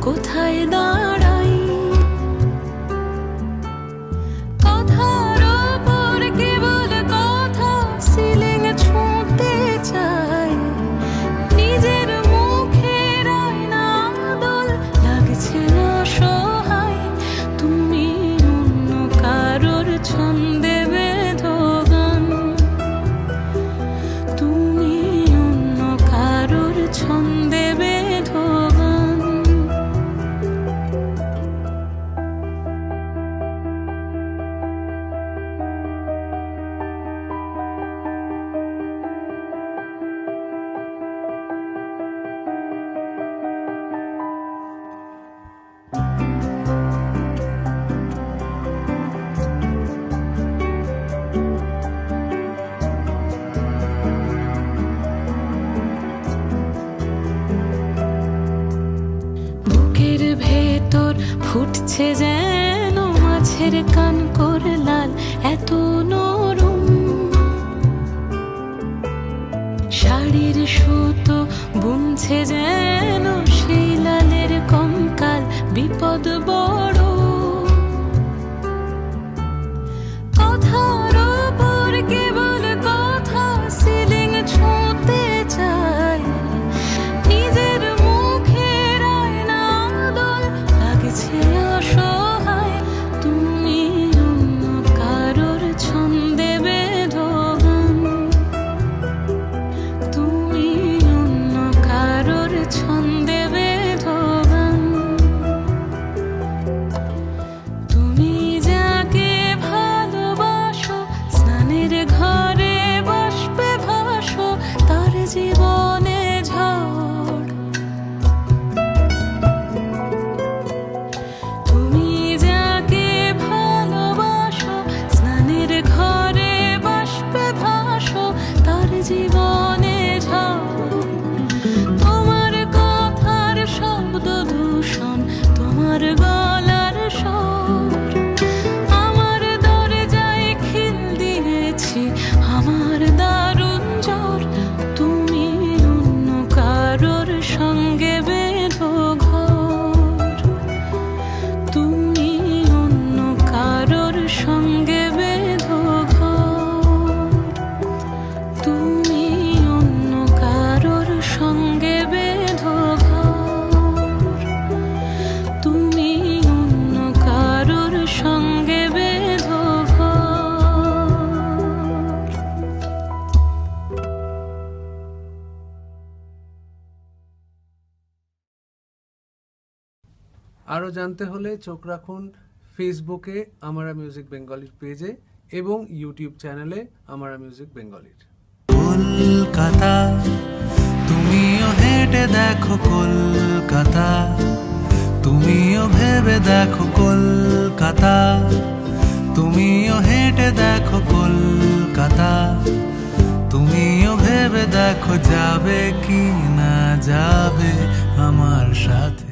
Của. আছে যেন মাছের কান করে লাল এত নরম। শাড়ির সুতো বুনছে যেন বলার সব আরও জানতে হলে চোখ রাখুন ফেসবুকে আমারা মিউজিক বেঙ্গলির পেজে এবং ইউটিউব চ্যানেলে আমারা মিউজিক বেঙ্গলির। কলকাতা, তুমিও হেঁটে দেখো কলকাতা, তুমিও ভেবে দেখো কলকাতা, তুমিও হেঁটে দেখো কলকাতা, তুমিও ভেবে দেখো যাবে কি না যাবে আমার সাথে।